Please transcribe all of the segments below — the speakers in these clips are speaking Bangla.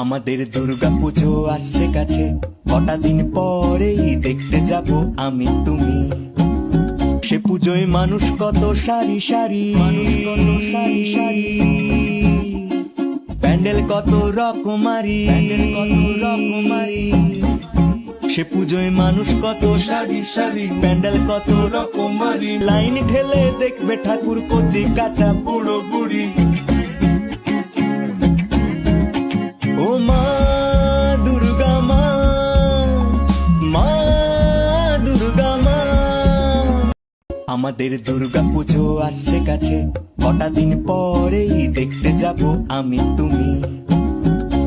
আমাদের দুর্গা পুজো আসছে কাছে। কটা দিন পরেই দেখতে যাব আমি তুমি। সে পুজোয় মানুষ কত সারি সারি। সারি সারি। প্যান্ডেল কত রকমারি। প্যান্ডেল কত রকমারি। সে পুজোয় মানুষ কত সারি সারি। প্যান্ডেল কত রকমারি। লাইন ঠেলে দেখবে ঠাকুর কচি কাঁচা বুড়ো বুড়ি। আমাদের দুর্গা পুজো আসছে কাছে। কটা দিন পরেই দেখতে যাব আমি তুমি।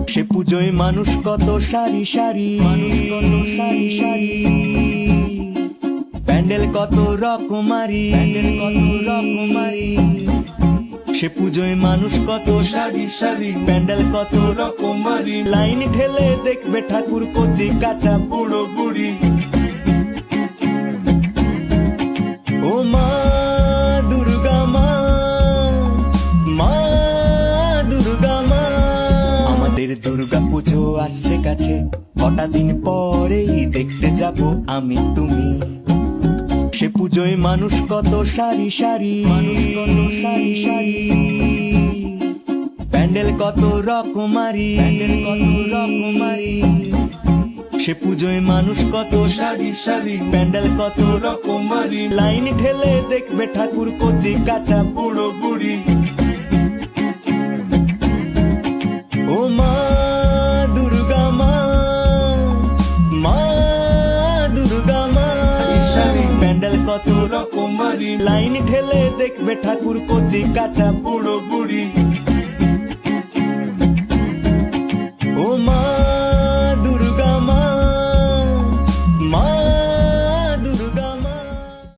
সে পুজোয় মানুষ কত সারি সারি। সারি সারি। প্যান্ডেল কত রকমারি। কত রকমারি। সে পুজোয় মানুষ কত সারি সারি। প্যান্ডেল কত রকমারি। লাইন ঠেলে দেখবে ঠাকুর কচি কাঁচা বুড়ো পুজো আসছে কাছে। কটা দিন পরেই দেখতে যাব আমি তুমি। সে পুজোয় মানুষ কত সারি সারি। সারি সারি। প্যান্ডেল কত রকমারি। প্যান্ডেল কত রকমারি। সে পুজোয় মানুষ কত সারি সারি। প্যান্ডেল কত রকমারি। লাইন ঠেলে দেখবে ঠাকুর কচি কাঁচা বুড়ো বুড়ি কত রকমারি লাইন ঠেলে দেখবে ঠাকুর কচি কাঁচা বুড়ো বুড়ি।